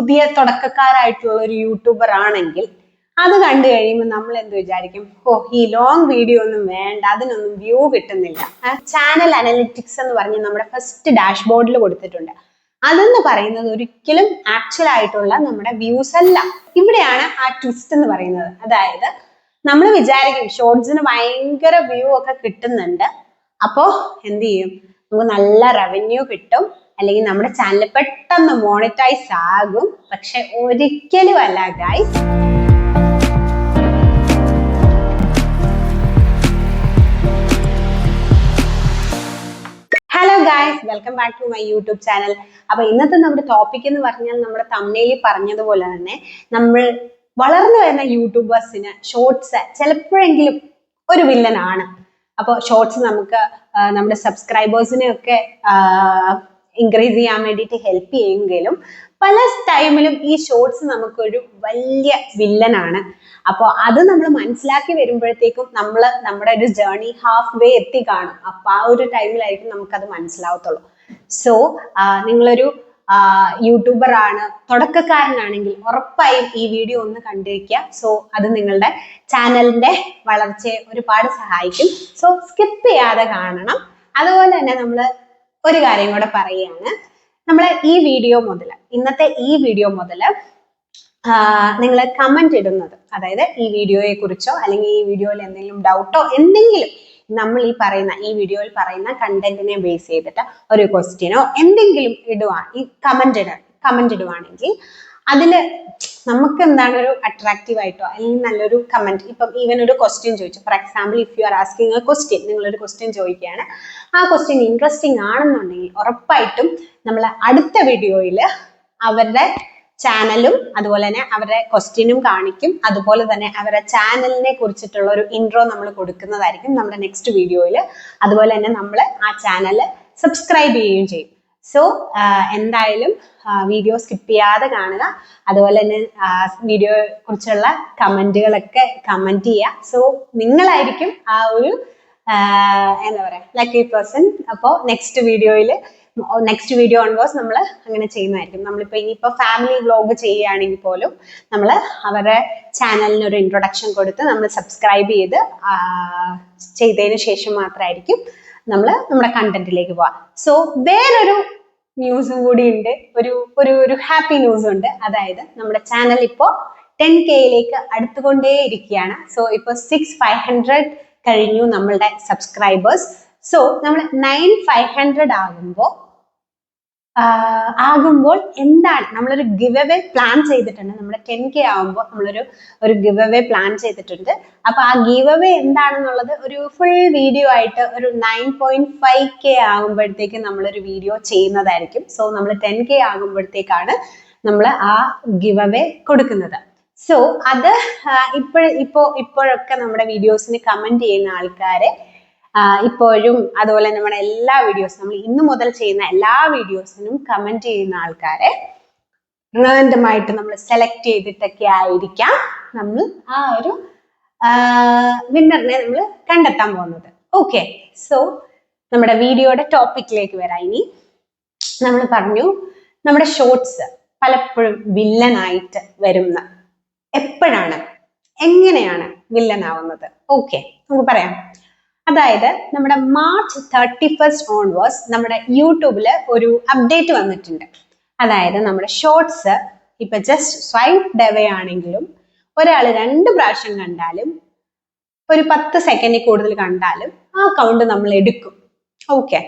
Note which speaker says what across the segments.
Speaker 1: പുതിയ തുടക്കക്കാരായിട്ടുള്ള ഒരു യൂട്യൂബർ ആണെങ്കിൽ അത് കണ്ടു കഴിയുമ്പോൾ നമ്മൾ എന്ത് വിചാരിക്കും? ഓ ഈ ലോങ് വീഡിയോ ഒന്നും വേണ്ട അതിനൊന്നും വ്യൂ കിട്ടുന്നില്ല. ചാനൽ അനലിറ്റിക്സ് എന്ന് പറഞ്ഞ് നമ്മുടെ ഫസ്റ്റ് ഡാഷ്ബോർഡിൽ കൊടുത്തിട്ടുണ്ട്. അതെന്ന് പറയുന്നത് ഒരിക്കലും ആക്ച്വൽ ആയിട്ടുള്ള നമ്മുടെ വ്യൂസ് അല്ല. ഇവിടെയാണ് ആ ട്വിസ്റ്റ് എന്ന് പറയുന്നത്. അതായത് നമ്മൾ വിചാരിക്കും ഷോർട്സിന് ഭയങ്കര വ്യൂ ഒക്കെ കിട്ടുന്നുണ്ട്. അപ്പോ എന്ത് ചെയ്യും? നമുക്ക് നല്ല റവന്യൂ കിട്ടും. അല്ലെങ്കിൽ നമ്മുടെ ചാനൽ പെട്ടെന്ന് മോണിറ്റൈസ് ആകും. പക്ഷെ ഒരിക്കലും അല്ല guys hello guys welcome back to my YouTube channel അപ്പൊ ഇന്നത്തെ നമ്മുടെ ടോപ്പിക് എന്ന് പറഞ്ഞാൽ നമ്മുടെ തമിഴിൽ പറഞ്ഞതുപോലെ തന്നെ നമ്മൾ വളർന്നു വരുന്ന യൂട്യൂബേഴ്സിന് ഷോർട്സ് ചിലപ്പോഴെങ്കിലും ഒരു വില്ലനാണ് അപ്പോൾ ഷോർട്സ് നമുക്ക് നമ്മുടെ സബ്സ്ക്രൈബേഴ്സിനെ ഒക്കെ ഇൻക്രീസ് ചെയ്യാൻ വേണ്ടിയിട്ട് ഹെൽപ്പ് ചെയ്യുമെങ്കിലും പല ടൈമിലും ഈ ഷോർട്സ് നമുക്കൊരു വലിയ വില്ലനാണ് അപ്പോൾ അത് നമ്മൾ മനസ്സിലാക്കി വരുമ്പോഴത്തേക്കും നമ്മൾ നമ്മുടെ ഒരു ജേർണി ഹാഫ് വേ എത്തി കാണും. അപ്പോൾ ആ ഒരു ടൈമിലായിരിക്കും നമുക്കത് മനസ്സിലാവത്തുള്ളൂ. സോ നിങ്ങളൊരു യൂട്യൂബർ ആണ് തുടക്കക്കാരനാണെങ്കിൽ ഉറപ്പായും ഈ വീഡിയോ ഒന്ന് കണ്ടിരിക്കുക സോ അത് നിങ്ങളുടെ ചാനലിന്റെ വളർച്ചയെ ഒരുപാട് സഹായിക്കും. സോ സ്കിപ്പ് ചെയ്യാതെ കാണണം. അതുപോലെ തന്നെ നമ്മൾ ഒരു കാര്യം കൂടെ പറയുകയാണ്. നമ്മൾ ഈ വീഡിയോ മുതൽ ഇന്നത്തെ ഈ വീഡിയോ മുതൽ നിങ്ങൾ കമന്റ് ഇടുന്നത് അതായത് ഈ വീഡിയോയെ കുറിച്ചോ അല്ലെങ്കിൽ ഈ വീഡിയോയിൽ എന്തെങ്കിലും ഡൗട്ടോ എന്തെങ്കിലും നമ്മൾ ഈ പറയുന്ന ഈ വീഡിയോയിൽ പറയുന്ന കണ്ടന്റിനെ ബേസ് ചെയ്തിട്ട് ഒരു ക്വസ്റ്റ്യനോ എന്തെങ്കിലും ഇടുവാ ഈ കമന്റ് ഇട കമന്റ് ഇടുവാണെങ്കിൽ അതിൽ നമുക്ക് എന്താണ് ഒരു അട്രാക്റ്റീവ് ആയിട്ടോ അല്ലെങ്കിൽ നല്ലൊരു കമന്റ് ഇപ്പം ഈവൻ ഒരു ക്വസ്റ്റ്യൻ ചോദിച്ചു. For example if you are asking a question നിങ്ങളൊരു ക്വസ്റ്റ്യൻ ചോദിക്കുകയാണ്. ആ ക്വസ്റ്റ്യൻ ഇൻട്രസ്റ്റിംഗ് ആണെന്നുണ്ടെങ്കിൽ ഉറപ്പായിട്ടും നമ്മൾ അടുത്ത വീഡിയോയിൽ അവരുടെ ചാനലും അതുപോലെ തന്നെ അവരുടെ ക്വസ്റ്റ്യനും കാണിക്കും. അതുപോലെ തന്നെ അവരുടെ ചാനലിനെ കുറിച്ചിട്ടുള്ള ഒരു ഇൻട്രോ നമ്മൾ കൊടുക്കുന്നതായിരിക്കും നമ്മുടെ നെക്സ്റ്റ് വീഡിയോയിൽ അതുപോലെ തന്നെ നമ്മൾ ആ ചാനൽ സബ്സ്ക്രൈബ് ചെയ്യുകയും ചെയ്യും. സോ എന്തായാലും വീഡിയോ സ്കിപ്പ് ചെയ്യാതെ കാണുക. അതുപോലെ തന്നെ വീഡിയോ കുറിച്ചുള്ള കമന്റുകളൊക്കെ കമന്റ് ചെയ്യുക. സോ നിങ്ങളായിരിക്കും ആ ഒരു എന്താ പറയുക ലക്കി പേഴ്സൺ അപ്പോൾ നെക്സ്റ്റ് വീഡിയോയിൽ നെക്സ്റ്റ് വീഡിയോ ഓൺവേഴ്സ് നമ്മൾ അങ്ങനെ ചെയ്യുന്നതായിരിക്കും. നമ്മളിപ്പോൾ ഇനിയിപ്പോൾ ഫാമിലി വ്ലോഗ് ചെയ്യുകയാണെങ്കിൽ പോലും നമ്മൾ അവരുടെ ചാനലിന് ഒരു ഇൻട്രൊഡക്ഷൻ കൊടുത്ത് നമ്മൾ സബ്സ്ക്രൈബ് ചെയ്ത് ചെയ്തതിന് ശേഷം മാത്രമായിരിക്കും നമ്മൾ നമ്മുടെ കണ്ടന്റിലേക്ക് പോവാം. സോ വേറൊരു ന്യൂസും കൂടി ഉണ്ട്. ഒരു ഒരു ഒരു ഹാപ്പി ന്യൂസ് ഉണ്ട്. അതായത് നമ്മുടെ ചാനൽ ഇപ്പോ ടെൻ കെയിലേക്ക് അടുത്തുകൊണ്ടേ ഇരിക്കുകയാണ് സോ ഇപ്പോൾ സിക്സ് ഫൈവ് ഹൺഡ്രഡ് കഴിഞ്ഞു നമ്മളുടെ സബ്സ്ക്രൈബേഴ്സ് സോ നമ്മൾ നയൻ ഫൈവ് ഹൺഡ്രഡ് ആകുമ്പോൾ ആകുമ്പോൾ എന്താണ് നമ്മളൊരു ഗിവ് അവേ പ്ലാൻ ചെയ്തിട്ടുണ്ട്. നമ്മുടെ ടെൻ കെ ആകുമ്പോൾ നമ്മളൊരു ഒരു ഗിവ് അവേ പ്ലാൻ ചെയ്തിട്ടുണ്ട്. അപ്പൊ ആ ഗിവ് അവേ എന്താണെന്നുള്ളത് ഒരു ഫുൾ വീഡിയോ ആയിട്ട് ഒരു നയൻ പോയിന്റ് ഫൈവ് കെ ആകുമ്പോഴത്തേക്ക് നമ്മളൊരു വീഡിയോ ചെയ്യുന്നതായിരിക്കും. സോ നമ്മൾ ടെൻ കെ ആകുമ്പോഴത്തേക്കാണ് നമ്മൾ ആ ഗിവ് അവേ കൊടുക്കുന്നത്. സോ അത് ഇപ്പോൾ ഇപ്പോ ഇപ്പോഴൊക്കെ നമ്മുടെ വീഡിയോസിന് കമന്റ് ചെയ്യുന്ന ആൾക്കാരെ ഇപ്പോഴും അതുപോലെ നമ്മുടെ എല്ലാ വീഡിയോസും നമ്മൾ ഇന്നു മുതൽ ചെയ്യുന്ന എല്ലാ വീഡിയോസിനും കമന്റ് ചെയ്യുന്ന ആൾക്കാരെ റാൻഡമായിട്ട് നമ്മൾ സെലക്ട് ചെയ്തിട്ടൊക്കെ ആയിരിക്കാം നമ്മൾ ആ ഒരു വിന്നറിനെ നമ്മൾ കണ്ടെത്താൻ പോകുന്നത്. ഓക്കെ സോ നമ്മുടെ വീഡിയോയുടെ ടോപ്പിക്കിലേക്ക് വരാം. ഇനി നമ്മൾ പറഞ്ഞു നമ്മുടെ ഷോർട്സ് പലപ്പോഴും വില്ലനായിട്ട് വരുന്ന എപ്പോഴാണ് എങ്ങനെയാണ് വില്ലനാവുന്നത് ഓക്കെ നമുക്ക് പറയാം. അതായത് നമ്മുടെ മാർച്ച് തേർട്ടി ഫസ്റ്റ് ഓൺവേഴ്സ് നമ്മുടെ യൂട്യൂബിൽ ഒരു അപ്ഡേറ്റ് വന്നിട്ടുണ്ട്. അതായത് നമ്മുടെ ഷോർട്സ് ഇപ്പൊ ജസ്റ്റ് സ്വൈപ്പ് ഡെവേ ആണെങ്കിലും ഒരാൾ രണ്ട് പ്രാവശ്യം കണ്ടാലും ഒരു പത്ത് സെക്കൻഡിൽ കൂടുതൽ കണ്ടാലും ആ കൗണ്ട് നമ്മൾ എടുക്കും. ഓക്കെ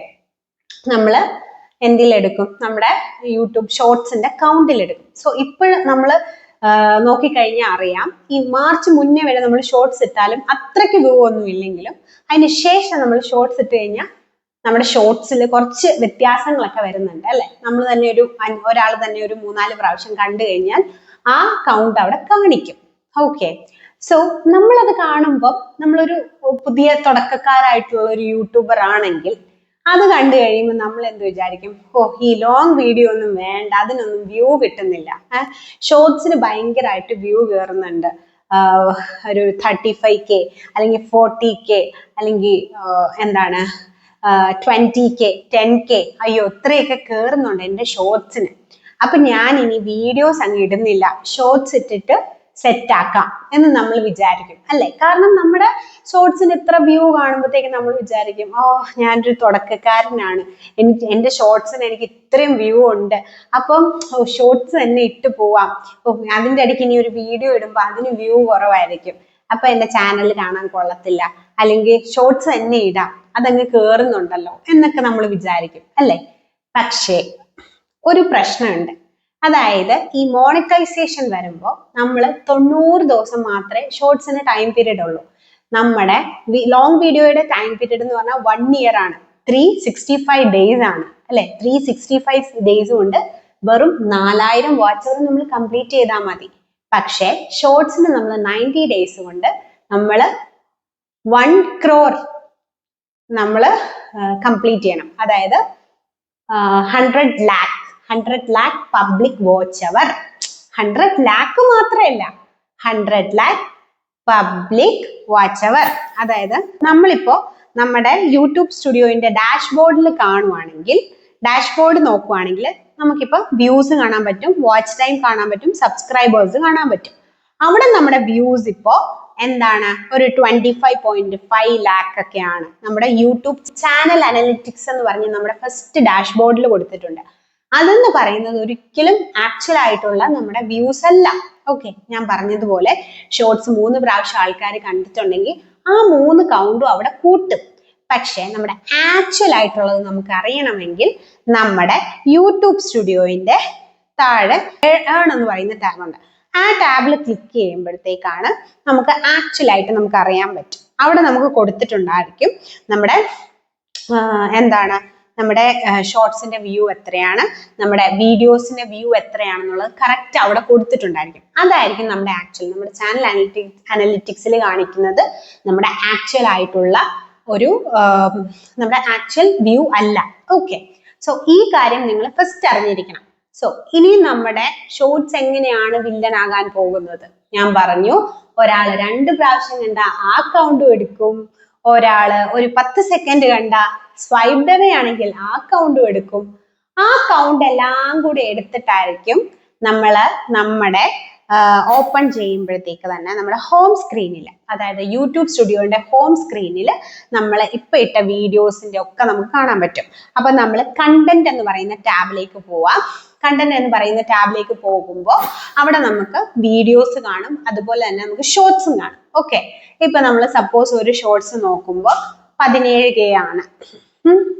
Speaker 1: നമ്മൾ എന്തിലെടുക്കും നമ്മുടെ യൂട്യൂബ് ഷോർട്സിന്റെ കൗണ്ടിൽ എടുക്കും. സോ ഇപ്പോൾ നമ്മൾ നോക്കിക്കഴിഞ്ഞാൽ അറിയാം. ഈ മാർച്ച് മുന്നേ വരെ നമ്മൾ ഷോർട്സ് ഇട്ടാലും അത്രയ്ക്ക് വ്യൂ ഒന്നും ഇല്ലെങ്കിലും അതിന് ശേഷം നമ്മൾ ഷോർട്സ് ഇട്ട് കഴിഞ്ഞാൽ നമ്മുടെ ഷോർട്സിൽ കുറച്ച് വ്യത്യാസങ്ങളൊക്കെ വരുന്നുണ്ട് അല്ലെ? നമ്മൾ തന്നെ ഒരു ഒരാൾ തന്നെ ഒരു മൂന്നാൽ പ്രാവശ്യം കണ്ടു കഴിഞ്ഞാൽ ആ കൗണ്ട് അവിടെ കാണിക്കും. ഓക്കെ സോ നമ്മളത് കാണുമ്പോൾ നമ്മളൊരു പുതിയ തുടക്കക്കാരായിട്ടുള്ള ഒരു യൂട്യൂബർ ആണെങ്കിൽ അത് കണ്ടു കഴിയുമ്പോൾ നമ്മൾ എന്ത് വിചാരിക്കും? ഓ ഈ ലോങ് വീഡിയോ ഒന്നും വേണ്ട അതിനൊന്നും വ്യൂ കിട്ടുന്നില്ല. ഷോർട്സിന് ഭയങ്കരമായിട്ട് വ്യൂ കയറുന്നുണ്ട് ഒരു തേർട്ടി ഫൈവ് കെ അല്ലെങ്കിൽ ഫോർട്ടി കെ അല്ലെങ്കിൽ എന്താണ്? ട്വന്റി കെ ടെൻ കെ അയ്യോ ഇത്രയൊക്കെ കയറുന്നുണ്ട് എന്റെ ഷോർട്സിന് അപ്പൊ ഞാൻ ഇനി വീഡിയോസ് അങ്ങ് ഇടുന്നില്ല. ഷോർട്സ് ഇട്ടിട്ട് സെറ്റ് ആക്കാം എന്ന് നമ്മൾ വിചാരിക്കും അല്ലെ? കാരണം നമ്മുടെ ഷോർട്സിന് ഇത്ര വ്യൂ കാണുമ്പോഴത്തേക്ക് നമ്മൾ വിചാരിക്കും ഓ ഞാനൊരു തുടക്കക്കാരനാണ്. എനിക്ക് എന്റെ ഷോർട്സിന് എനിക്ക് ഇത്രയും വ്യൂ ഉണ്ട്. അപ്പം ഷോർട്സ് തന്നെ ഇട്ട് പോവാം. അതിന്റെ ഇടയ്ക്ക് ഇനി ഒരു വീഡിയോ ഇടുമ്പോൾ അതിന് വ്യൂ കുറവായിരിക്കും. അപ്പൊ എന്റെ ചാനൽ കാണാൻ കൊള്ളത്തില്ല. അല്ലെങ്കിൽ ഷോർട്സ് തന്നെ ഇടാം. അതങ്ങ് കേറുന്നുണ്ടല്ലോ എന്നൊക്കെ നമ്മൾ വിചാരിക്കും അല്ലേ? പക്ഷേ ഒരു പ്രശ്നമുണ്ട്. അതായത് ഈ മോണിറ്റൈസേഷൻ വരുമ്പോൾ നമ്മൾ തൊണ്ണൂറ് ദിവസം മാത്രമേ ഷോർട്സിന് ടൈം പീരീഡ് ഉള്ളൂ. നമ്മുടെ ലോങ് വീഡിയോയുടെ ടൈം പീരീഡ് എന്ന് പറഞ്ഞാൽ വൺ ഇയർ ആണ്. ത്രീ സിക്സ്റ്റി ഫൈവ് ഡേയ്സ് ആണ്. അല്ലെ? ത്രീ സിക്സ്റ്റി ഫൈവ് ഡേയ്സ് കൊണ്ട് വെറും നാലായിരം വാച്ചുകൾ നമ്മൾ കംപ്ലീറ്റ് ചെയ്താൽ മതി. പക്ഷേ ഷോർട്സിന് നമ്മൾ നയന്റി ഡേയ്സ് കൊണ്ട് നമ്മൾ വൺ ക്രോർ നമ്മൾ കംപ്ലീറ്റ് ചെയ്യണം. അതായത് hundred lakh hundred lakh public watch hour hundred lakh മാത്രമല്ല. Hundred lakh public watch hour അതായത് നമ്മളിപ്പോ നമ്മുടെ യൂട്യൂബ് സ്റ്റുഡിയോയിന്റെ ഡാഷ്ബോർഡിൽ കാണുവാണെങ്കിൽ ഡാഷ്ബോർഡ് നോക്കുവാണെങ്കിൽ നമുക്കിപ്പോൾ വ്യൂസ് കാണാൻ പറ്റും വാച്ച് ടൈം കാണാൻ പറ്റും സബ്സ്ക്രൈബേഴ്സ് കാണാൻ പറ്റും. അവിടെ നമ്മുടെ വ്യൂസ് ഇപ്പോൾ എന്താണ്? ഒരു twenty five point five lakh ഒക്കെയാണ്. നമ്മുടെ യൂട്യൂബ് ചാനൽ അനലിറ്റിക്സ് എന്ന് പറഞ്ഞ് നമ്മുടെ ഫസ്റ്റ് ഡാഷ്ബോർഡിൽ കൊടുത്തിട്ടുണ്ട്. അതെന്ന് പറയുന്നത് ഒരിക്കലും ആക്ച്വൽ ആയിട്ടുള്ള നമ്മുടെ വ്യൂസ് അല്ല. ഓക്കെ ഞാൻ പറഞ്ഞതുപോലെ ഷോർട്സ് മൂന്ന് പ്രാവശ്യം ആൾക്കാർ കണ്ടിട്ടുണ്ടെങ്കിൽ ആ മൂന്ന് കൗണ്ടും അവിടെ കൂട്ടും. പക്ഷേ നമ്മുടെ ആക്ച്വൽ ആയിട്ടുള്ളത് നമുക്ക് അറിയണമെങ്കിൽ നമ്മുടെ യൂട്യൂബ് സ്റ്റുഡിയോയിന്റെ താഴെ ഏൺ എന്ന് പറയുന്ന ടാബുണ്ട് ആ ടാബിൽ ക്ലിക്ക് ചെയ്യുമ്പോഴത്തേക്കാണ് നമുക്ക് ആക്ച്വൽ ആയിട്ട് നമുക്ക് അറിയാൻ പറ്റും. അവിടെ നമുക്ക് കൊടുത്തിട്ടുണ്ടായിരിക്കും നമ്മുടെ എന്താണ് നമ്മുടെ ഷോർട്സിന്റെ വ്യൂ എത്രയാണ് നമ്മുടെ വീഡിയോസിന്റെ വ്യൂ എത്രയാണെന്നുള്ളത് കറക്റ്റ് അവിടെ കൊടുത്തിട്ടുണ്ടായിരിക്കും. അതായിരിക്കും നമ്മുടെ ആക്ച്വൽ നമ്മുടെ ചാനൽ അനലിറ്റിക്സ് അനലിറ്റിക്സിൽ കാണിക്കുന്നത് നമ്മുടെ ആക്ച്വൽ ആയിട്ടുള്ള ഒരു നമ്മുടെ ആക്ച്വൽ വ്യൂ അല്ല. ഓക്കെ സോ ഈ കാര്യം നിങ്ങൾ ഫസ്റ്റ് അറിഞ്ഞിരിക്കണം. സോ ഇനി നമ്മുടെ ഷോർട്സ് എങ്ങനെയാണ് വില്ലൻ ആകാൻ പോകുന്നത്? ഞാൻ പറഞ്ഞു ഒരാൾ രണ്ട് പ്രാവശ്യം കണ്ട ആ കൗണ്ടും എടുക്കും ഒരാൾ ഒരു പത്ത് സെക്കൻഡ് കണ്ട സ്വൈപ്പ് ഡവേ ആണെങ്കിൽ ആ കൗണ്ടും എടുക്കും. ആ കൗണ്ട് എല്ലാം കൂടി എടുത്തിട്ടായിരിക്കും നമ്മൾ നമ്മുടെ ഓപ്പൺ ചെയ്യുമ്പോഴത്തേക്ക് തന്നെ നമ്മുടെ ഹോം സ്ക്രീനിൽ അതായത് യൂട്യൂബ് സ്റ്റുഡിയോയുടെ ഹോം സ്ക്രീനിൽ നമ്മൾ ഇപ്പം ഇട്ട വീഡിയോസിന്റെ ഒക്കെ നമുക്ക് കാണാൻ പറ്റും. അപ്പം നമ്മൾ കണ്ടന്റ് എന്ന് പറയുന്ന ടാബിലേക്ക് പോവാം. കണ്ടന്റ് എന്ന് പറയുന്ന ടാബിലേക്ക് പോകുമ്പോൾ അവിടെ നമുക്ക് വീഡിയോസ് കാണും. അതുപോലെ തന്നെ നമുക്ക് ഷോർട്സും കാണും. ഓക്കെ ഇപ്പം നമ്മൾ സപ്പോസ് ഒരു ഷോർട്സ് നോക്കുമ്പോൾ പതിനേഴ് കെ ആണ്.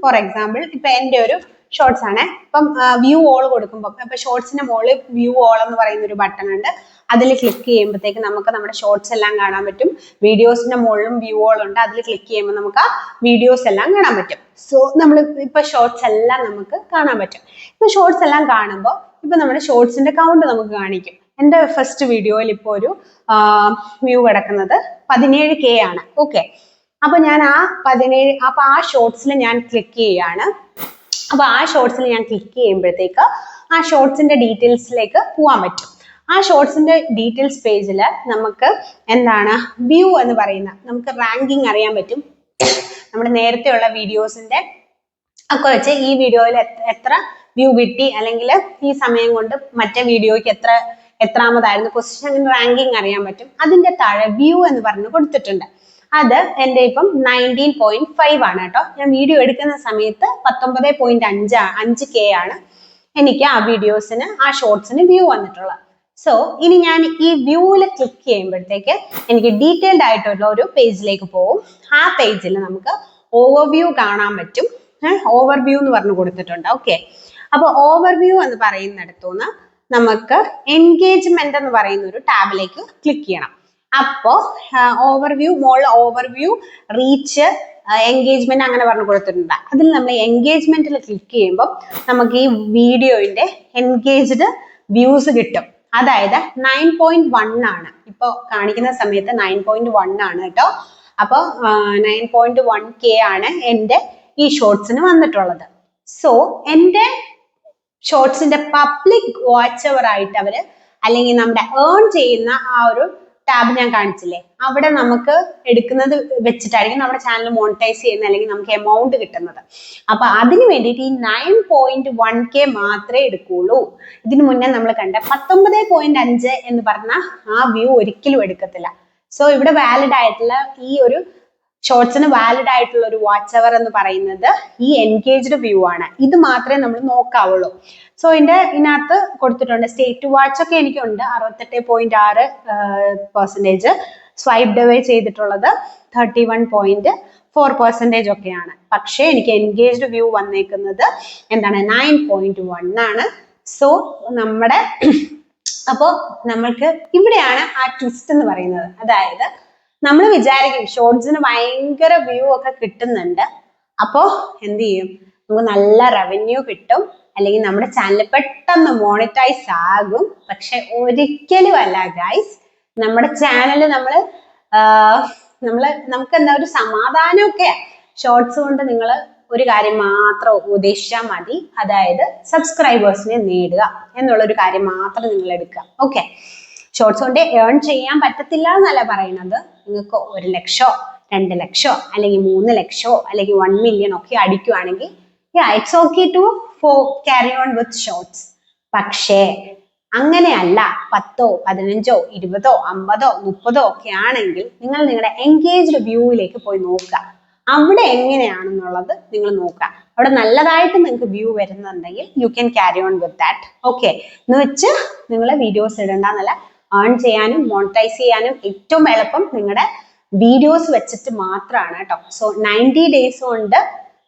Speaker 1: ഫോർ എക്സാമ്പിൾ ഇപ്പൊ എന്റെ ഒരു ഷോർട്സ് ആണ്. ഇപ്പം വ്യൂ ഓൾ കൊടുക്കുമ്പോൾ ഇപ്പൊ ഷോർട്സിന്റെ മുകളിൽ വ്യൂ ഓൾ എന്ന് പറയുന്ന ഒരു ബട്ടൺ ഉണ്ട്. അതിൽ ക്ലിക്ക് ചെയ്യുമ്പോഴത്തേക്ക് നമുക്ക് നമ്മുടെ ഷോർട്സ് എല്ലാം കാണാൻ പറ്റും. വീഡിയോസിന്റെ മുകളിലും വ്യൂ ഓൾ ഉണ്ട്. അതിൽ ക്ലിക്ക് ചെയ്യുമ്പോൾ നമുക്ക് ആ വീഡിയോസ് എല്ലാം കാണാൻ പറ്റും. സോ നമ്മൾ ഇപ്പൊ ഷോർട്സ് എല്ലാം നമുക്ക് കാണാൻ പറ്റും. ഇപ്പൊ ഷോർട്സ് എല്ലാം കാണുമ്പോൾ ഇപ്പൊ നമ്മുടെ ഷോർട്സിന്റെ കൗണ്ട് നമുക്ക് കാണിക്കും. എന്റെ ഫസ്റ്റ് വീഡിയോയിൽ ഇപ്പോൾ ഒരു വ്യൂ കിടക്കുന്നത് പതിനേഴ് കെ ആണ്. ഓക്കെ അപ്പൊ ഞാൻ ആ പതിനേഴ് അപ്പൊ ആ ഷോർട്സിൽ ഞാൻ ക്ലിക്ക് ചെയ്യാണ്. അപ്പൊ ആ ഷോർട്സിൽ ഞാൻ ക്ലിക്ക് ചെയ്യുമ്പോഴത്തേക്ക് ആ ഷോർട്സിന്റെ ഡീറ്റെയിൽസിലേക്ക് പോകാൻ പറ്റും. ആ ഷോർട്സിന്റെ ഡീറ്റെയിൽസ് പേജിൽ നമുക്ക് എന്താണ്? വ്യൂ എന്ന് പറയുന്ന നമുക്ക് റാങ്കിങ് അറിയാൻ പറ്റും. നമ്മുടെ നേരത്തെയുള്ള വീഡിയോസിന്റെ ഒക്കെ വെച്ച് ഈ വീഡിയോയിൽ എത്ര വ്യൂ കിട്ടി അല്ലെങ്കിൽ ഈ സമയം കൊണ്ട് മറ്റേ വീഡിയോയ്ക്ക് എത്ര എത്രാമതായിരുന്നു. പൊസിഷൻ അങ്ങനെ റാങ്കിങ് അറിയാൻ പറ്റും. അതിന്റെ താഴെ വ്യൂ എന്ന് പറഞ്ഞ് കൊടുത്തിട്ടുണ്ട്. അത് എന്റെ ഇപ്പം നയന്റീൻ പോയിന്റ് ഫൈവ് ആണ് കേട്ടോ. ഞാൻ വീഡിയോ എടുക്കുന്ന സമയത്ത് പത്തൊമ്പത് പോയിന്റ് അഞ്ച് അഞ്ച് കെ ആണ് എനിക്ക് ആ വീഡിയോസിന് ആ ഷോർട്സിന് വ്യൂ വന്നിട്ടുള്ളത്. സോ ഇനി ഞാൻ ഈ വ്യൂവിൽ ക്ലിക്ക് ചെയ്യുമ്പോഴത്തേക്ക് എനിക്ക് ഡീറ്റെയിൽഡ് ആയിട്ടുള്ള ഒരു പേജിലേക്ക് പോകും. ആ പേജിൽ നമുക്ക് ഓവർവ്യൂ കാണാൻ പറ്റും. ഓവർവ്യൂ എന്ന് പറഞ്ഞു കൊടുത്തിട്ടുണ്ട്. ഓക്കെ അപ്പോൾ ഓവർവ്യൂ എന്ന് പറയുന്നിടത്തുനിന്ന് നമുക്ക് എൻഗേജ്മെന്റ് എന്ന് പറയുന്ന ഒരു ടാബിലേക്ക് ക്ലിക്ക് ചെയ്യണം. അപ്പോ ഓവർവ്യൂ മോളിൽ ഓവർവ്യൂ റീച്ച് എൻഗേജ്മെന്റ് അങ്ങനെ പറഞ്ഞു കൊടുത്തിട്ടുണ്ട്. അതിൽ നമ്മൾ എൻഗേജ്മെന്റിൽ ക്ലിക്ക് ചെയ്യുമ്പോൾ നമുക്ക് ഈ വീഡിയോയിന്റെ എൻഗേജ്ഡ് വ്യൂസ് കിട്ടും. അതായത് നയൻ പോയിന്റ് വൺ ആണ്. ഇപ്പോൾ കാണിക്കുന്ന സമയത്ത് നയൻ പോയിന്റ് വൺ ആണ് കേട്ടോ. അപ്പോൾ നയൻ പോയിന്റ് വൺ കെ ആണ് എന്റെ ഈ ഷോർട്സിന് വന്നിട്ടുള്ളത്. സോ എന്റെ ഷോർട്സിന്റെ പബ്ലിക് വാച്ച് അവർ ആയിട്ട് അവർ അല്ലെങ്കിൽ നമ്മുടെ ഏൺ ചെയ്യുന്ന ആ ഒരു ടാബ് ഞാൻ കാണിച്ചില്ലേ? അവിടെ നമുക്ക് എടുക്കുന്നത് വെച്ചിട്ടായിരിക്കും നമ്മുടെ ചാനൽ മോണിറ്റൈസ് ചെയ്യുന്നത് അല്ലെങ്കിൽ നമുക്ക് എമൗണ്ട് കിട്ടുന്നത്. അപ്പൊ അതിന് വേണ്ടിയിട്ട് ഈ നയൻ പോയിന്റ് വൺ കെ മാത്രമേ എടുക്കുള്ളൂ. ഇതിനു മുന്നേ നമ്മൾ കണ്ട പത്തൊമ്പത് പോയിന്റ് അഞ്ച് എന്ന് പറഞ്ഞ ആ വ്യൂ ഒരിക്കലും എടുക്കത്തില്ല. സോ ഇവിടെ വാലിഡ് ആയിട്ടുള്ള ഈ ഒരു ഷോർട്സിന് വാലിഡ് ആയിട്ടുള്ള ഒരു വാച്ച് അവർ എന്ന് പറയുന്നത് ഈ എൻഗേജ്ഡ് വ്യൂ ആണ്. ഇത് മാത്രമേ നമ്മൾ നോക്കാവുള്ളൂ. സോ ഇതിന്റെ ഇതിനകത്ത് കൊടുത്തിട്ടുണ്ട്. സ്റ്റേറ്റ് വാച്ച് ഒക്കെ എനിക്കുണ്ട്. അറുപത്തെട്ട് പോയിന്റ് ആറ് പെർസെന്റേജ് സ്വൈപ്പ് ഡവേ ചെയ്തിട്ടുള്ളത് thirty one point four percentage ഒക്കെയാണ്. പക്ഷേ എനിക്ക് എൻഗേജ്ഡ് വ്യൂ വന്നേക്കുന്നത് എന്താണ്? നയൻ പോയിന്റ് വൺ ആണ്. സോ നമ്മുടെ അപ്പോൾ നമ്മൾക്ക് ഇവിടെയാണ് ആ ട്വിസ്റ്റ് എന്ന് പറയുന്നത്. അതായത് നമ്മൾ വിചാരിക്കും ഷോർട്സിന് ഭയങ്കര വ്യൂ ഒക്കെ കിട്ടുന്നുണ്ട്. അപ്പോൾ എന്ത് ചെയ്യും? നമുക്ക് നല്ല റവന്യൂ കിട്ടും. അല്ലെങ്കിൽ നമ്മുടെ ചാനൽ പെട്ടെന്ന് മോണിറ്റൈസ് ആകും. പക്ഷെ ഒരിക്കലും അല്ല ഗൈസ് നമ്മുടെ ചാനൽ നമ്മൾ നമ്മൾ നമുക്ക് എന്താ ഒരു സമാധാനമൊക്കെ. ഷോർട്സ് കൊണ്ട് നിങ്ങൾ ഒരു കാര്യം മാത്രം ഉദ്ദേശിച്ചാൽ മതി. അതായത് സബ്സ്ക്രൈബേഴ്സിനെ നേടുക എന്നുള്ള ഒരു കാര്യം മാത്രം നിങ്ങൾ എടുക്കുക. ഓക്കെ ഷോർട്സ് കൊണ്ട് ഏൺ ചെയ്യാൻ പറ്റത്തില്ല എന്നല്ല പറയുന്നത്. നിങ്ങൾക്ക് ഒരു ലക്ഷോ രണ്ട് ലക്ഷോ അല്ലെങ്കിൽ മൂന്ന് ലക്ഷോ അല്ലെങ്കിൽ വൺ മില്യൺ ഒക്കെ അടിക്കുവാണെങ്കിൽ it's okay to for carry on with shorts പക്ഷേ അങ്ങനെയല്ല പത്തോ പതിനഞ്ചോ ഇരുപതോ അമ്പതോ മുപ്പതോ ഒക്കെ ആണെങ്കിൽ നിങ്ങൾ നിങ്ങളുടെ എൻഗേജ്ഡ് വ്യൂവിലേക്ക് പോയി നോക്കുക. അവിടെ എങ്ങനെയാണെന്നുള്ളത് നിങ്ങൾ നോക്കുക. അവിടെ നല്ലതായിട്ട് നിങ്ങൾക്ക് വ്യൂ വരുന്നുണ്ടെങ്കിൽ you can carry on with that okay എന്ന് വെച്ച് നിങ്ങൾ വീഡിയോസ് ഇടണ്ടെന്നല്ല ഏൺ ചെയ്യാനും മോണിറ്റൈസ് ചെയ്യാനും ഏറ്റവും എളുപ്പം നിങ്ങളുടെ വീഡിയോസ് വെച്ചിട്ട് മാത്രമാണ് കേട്ടോ സോ നയന്റി ഡേയ്സ് കൊണ്ട്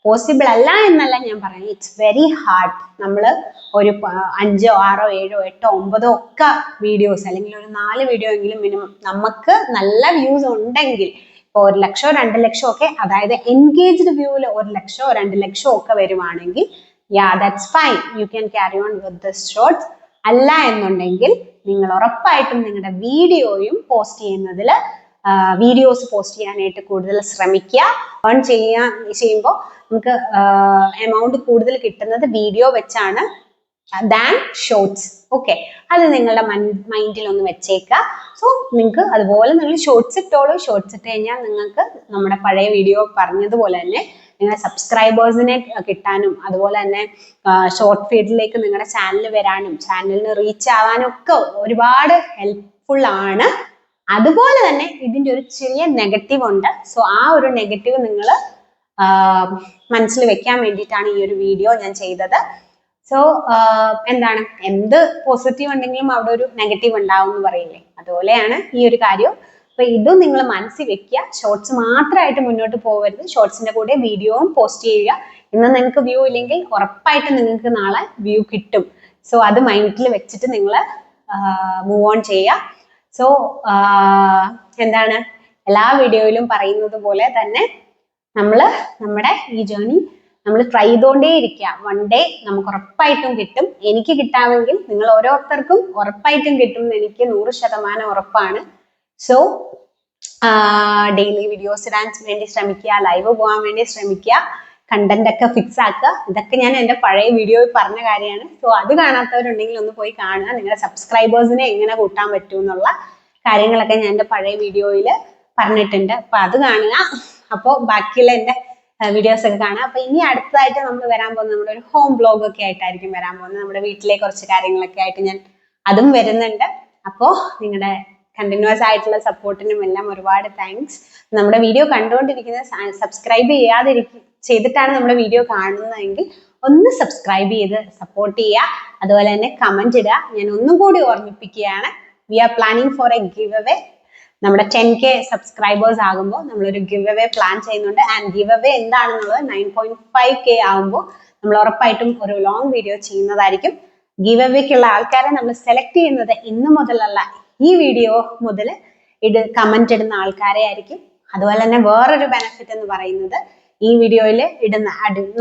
Speaker 1: പോസിബിൾ അല്ല എന്നല്ല ഞാൻ പറയുന്നത്. ഇറ്റ്സ് വെരി ഹാർഡ് നമ്മൾ ഒരു അഞ്ചോ ആറോ ഏഴോ എട്ടോ ഒമ്പതോ ഒക്കെ വീഡിയോസ് അല്ലെങ്കിൽ ഒരു നാല് വീഡിയോ എങ്കിലും മിനിമം നമുക്ക് നല്ല വ്യൂസ് ഉണ്ടെങ്കിൽ ഇപ്പോൾ ഒരു ലക്ഷോ രണ്ട് ലക്ഷോ ഒക്കെ അതായത് എൻഗേജ്ഡ് വ്യൂവിൽ ഒരു ലക്ഷോ രണ്ട് ലക്ഷോ ഒക്കെ വരുവാണെങ്കിൽ yeah that's fine you can carry on with this shorts അല്ല എന്നുണ്ടെങ്കിൽ നിങ്ങൾ ഉറപ്പായിട്ടും നിങ്ങളുടെ വീഡിയോയും പോസ്റ്റ് ചെയ്യുന്നതിൽ വീഡിയോസ് പോസ്റ്റ് ചെയ്യാനായിട്ട് കൂടുതൽ ശ്രമിക്കുക. ഏൺ ചെയ്യാൻ ചെയ്യുമ്പോൾ നമുക്ക് എമൗണ്ട് കൂടുതൽ കിട്ടുന്നത് വീഡിയോ വെച്ചാണ് ദാൻ ഷോർട്സ് ഓക്കെ അത് നിങ്ങളുടെ മൈൻഡിൽ ഒന്ന് വെച്ചേക്കുക. സോ നിങ്ങൾക്ക് അതുപോലെ നിങ്ങൾ ഷോർട്സ് ഇട്ടോളൂ. ഷോർട്സ് ഇട്ട് കഴിഞ്ഞാൽ നിങ്ങൾക്ക് നമ്മുടെ പഴയ വീഡിയോ പറഞ്ഞതുപോലെ തന്നെ നിങ്ങളുടെ സബ്സ്ക്രൈബേഴ്സിനെ കിട്ടാനും അതുപോലെ തന്നെ ഷോർട്ട് ഫീഡിലേക്ക് നിങ്ങളുടെ ചാനൽ വരാനും ചാനലിന് റീച്ച് ആവാനും ഒക്കെ ഒരുപാട് ഹെൽപ്ഫുൾ ആണ്. അതുപോലെ തന്നെ ഇതിന്റെ ഒരു ചെറിയ നെഗറ്റീവ് ഉണ്ട്. സോ ആ ഒരു നെഗറ്റീവ് നിങ്ങൾ മനസ്സിൽ വെക്കാൻ വേണ്ടിയിട്ടാണ് ഈ ഒരു വീഡിയോ ഞാൻ ചെയ്തത്. സോ എന്താണ്? എന്ത് പോസിറ്റീവ് ഉണ്ടെങ്കിലും അവിടെ ഒരു നെഗറ്റീവ് ഉണ്ടാവും എന്ന് പറയില്ലേ? അതുപോലെയാണ് ഈ ഒരു കാര്യം. അപ്പൊ ഇതും നിങ്ങൾ മനസ്സിൽ വെക്കുക. ഷോർട്സ് മാത്രമായിട്ട് മുന്നോട്ട് പോകരുത്. ഷോർട്സിന്റെ കൂടെ വീഡിയോയും പോസ്റ്റ് ചെയ്യുക. ഇന്ന് നിങ്ങൾക്ക് വ്യൂ ഇല്ലെങ്കിൽ ഉറപ്പായിട്ട് നിങ്ങൾക്ക് നാളെ വ്യൂ കിട്ടും. സോ അത് മൈൻഡിൽ വെച്ചിട്ട് നിങ്ങൾ മൂവ് ഓൺ ചെയ്യുക. സോ എന്താണ്? എല്ലാ വീഡിയോയിലും പറയുന്നത് പോലെ തന്നെ നമ്മൾ നമ്മുടെ ഈ ജേർണി നമ്മൾ ട്രൈ ചെയ്തോണ്ടേ ഇരിക്കുക വൺ ഡേ നമുക്ക് ഉറപ്പായിട്ടും കിട്ടും. എനിക്ക് കിട്ടാമെങ്കിൽ നിങ്ങൾ ഓരോരുത്തർക്കും ഉറപ്പായിട്ടും കിട്ടും എന്ന് എനിക്ക് നൂറ് ശതമാനം ഉറപ്പാണ്. സോ ഡെയിലി വീഡിയോസ് ഇടാൻ വേണ്ടി ശ്രമിക്കുക ലൈവ് പോകാൻ വേണ്ടി ശ്രമിക്കുക. കണ്ടന്റ് ഒക്കെ ഫിക്സ് ആക്കുക. ഇതൊക്കെ ഞാൻ എന്റെ പഴയ വീഡിയോയിൽ പറഞ്ഞ കാര്യമാണ്. സോ അത് കാണാത്തവരുണ്ടെങ്കിൽ ഒന്ന് പോയി കാണുക. നിങ്ങളുടെ സബ്സ്ക്രൈബേഴ്സിനെ എങ്ങനെ കൂട്ടാൻ പറ്റും എന്നുള്ള കാര്യങ്ങളൊക്കെ ഞാൻ എന്റെ പഴയ വീഡിയോയിൽ പറഞ്ഞിട്ടുണ്ട്. അപ്പൊ അത് കാണുക. അപ്പോൾ ബാക്കിയുള്ള എന്റെ വീഡിയോസ് ഒക്കെ കാണാം അപ്പൊ ഇനി അടുത്തതായിട്ട് നമ്മൾ വരാൻ പോകുന്നത് നമ്മുടെ ഒരു ഹോം ബ്ലോഗ് ഒക്കെ ആയിട്ടായിരിക്കും വരാൻ പോകുന്നത്. നമ്മുടെ വീട്ടിലെ കുറച്ച് കാര്യങ്ങളൊക്കെ ആയിട്ട് ഞാൻ അതും വരുന്നുണ്ട്. അപ്പോൾ നിങ്ങളുടെ കണ്ടിന്യൂസ് ആയിട്ടുള്ള സപ്പോർട്ടിനും എല്ലാം ഒരുപാട് താങ്ക്സ് നമ്മുടെ വീഡിയോ കണ്ടുകൊണ്ടിരിക്കുന്ന സബ്സ്ക്രൈബ് ചെയ്യാതിരിക്കും ചെയ്തിട്ടാണ് നമ്മുടെ വീഡിയോ കാണുന്നതെങ്കിൽ ഒന്ന് സബ്സ്ക്രൈബ് ചെയ്ത് സപ്പോർട്ട് ചെയ്യുക. അതുപോലെ തന്നെ കമന്റ് ഇടുക. ഞാൻ ഒന്നും കൂടി ഓർമ്മിപ്പിക്കുകയാണ്. We are planning for a giveaway നമ്മുടെ ടെൻ കെ സബ്സ്ക്രൈബേഴ്സ് ആകുമ്പോൾ നമ്മളൊരു ഗിവ് അവേ പ്ലാൻ ചെയ്യുന്നുണ്ട്. ആൻഡ് ഗിവ് അവേ എന്താണെന്നുള്ളത് നയൻ പോയിന്റ് ഫൈവ് കെ ആകുമ്പോൾ നമ്മൾ ഉറപ്പായിട്ടും ഒരു ലോങ് വീഡിയോ ചെയ്യുന്നതായിരിക്കും. ഗിവ് അവേക്കുള്ള ആൾക്കാരെ നമ്മൾ സെലക്ട് ചെയ്യുന്നത് ഇന്ന് മുതലല്ല ഈ വീഡിയോ മുതൽ ഇത് കമന്റ് ഇടുന്ന ആൾക്കാരെ ആയിരിക്കും. അതുപോലെ തന്നെ വേറൊരു ബെനിഫിറ്റ് എന്ന് പറയുന്നത് ഈ വീഡിയോയിൽ ഇടുന്ന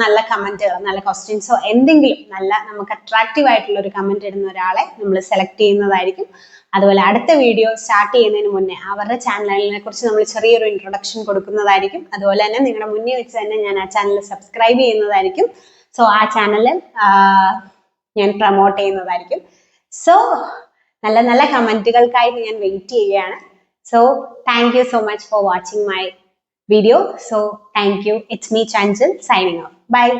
Speaker 1: നല്ല കമന്റുകൾ നല്ല ക്വസ്റ്റ്യൻസോ എന്തെങ്കിലും നല്ല നമുക്ക് അട്രാക്റ്റീവ് ആയിട്ടുള്ള ഒരു കമന്റ് ഇടുന്ന ഒരാളെ നമ്മൾ സെലക്ട് ചെയ്യുന്നതായിരിക്കും. അതുപോലെ അടുത്ത വീഡിയോ സ്റ്റാർട്ട് ചെയ്യുന്നതിന് മുന്നേ അവരുടെ ചാനലിനെ കുറിച്ച് നമ്മൾ ചെറിയൊരു ഇൻട്രൊഡക്ഷൻ കൊടുക്കുന്നതായിരിക്കും. അതുപോലെ തന്നെ നിങ്ങളുടെ മുന്നേ വെച്ച് തന്നെ ഞാൻ ആ ചാനൽ സബ്സ്ക്രൈബ് ചെയ്യുന്നതായിരിക്കും. സോ ആ ചാനൽ ഞാൻ പ്രൊമോട്ട് ചെയ്യുന്നതായിരിക്കും. സോ നല്ല നല്ല കമന്റുകൾക്കായിട്ട് ഞാൻ വെയിറ്റ് ചെയ്യുകയാണ് So thank you so much for watching my video. So thank you. It's me Chanchal signing off. Bye.